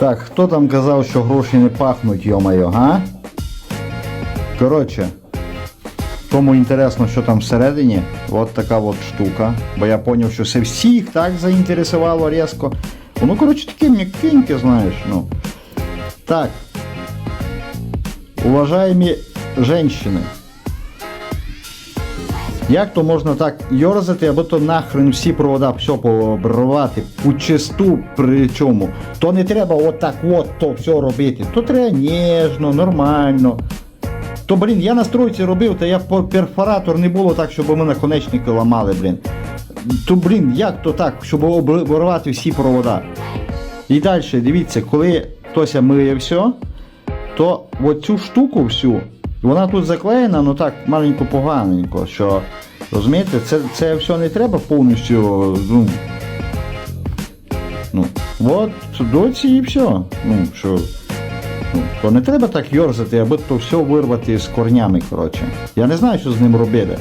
Так, хто там казав, що гроші не пахнуть, йо-моє, га? Коротше, кому інтересно, що там всередині, от така от штука. Бо я зрозумів, що це всіх так заінтересувало різко. Воно, коротше, таке м'якеньке, знаєш, ну. Так. Уважаемі женщини. Як то можна так йорзати, або то нахрен всі провода все пообривати, почисту при чому. То не треба отак от то все робити. То треба ніжно, нормально. То, блін, я на стройці робив, то я по перфоратор не було так, щоб ми наконечники ламали, блін. То, блін, як то так, щоб обривати всі провода. І далі, дивіться, коли хтось миє все, то оцю штуку всю, вона тут заклеєна, ну так маленько поганенько, що розумієте, це, це все не треба повністю. Ну, ну от доці і все. Ну, що, ну, то не треба так йорзати, аби то все вирвати з корнями, коротше. Я не знаю, що з ним робити.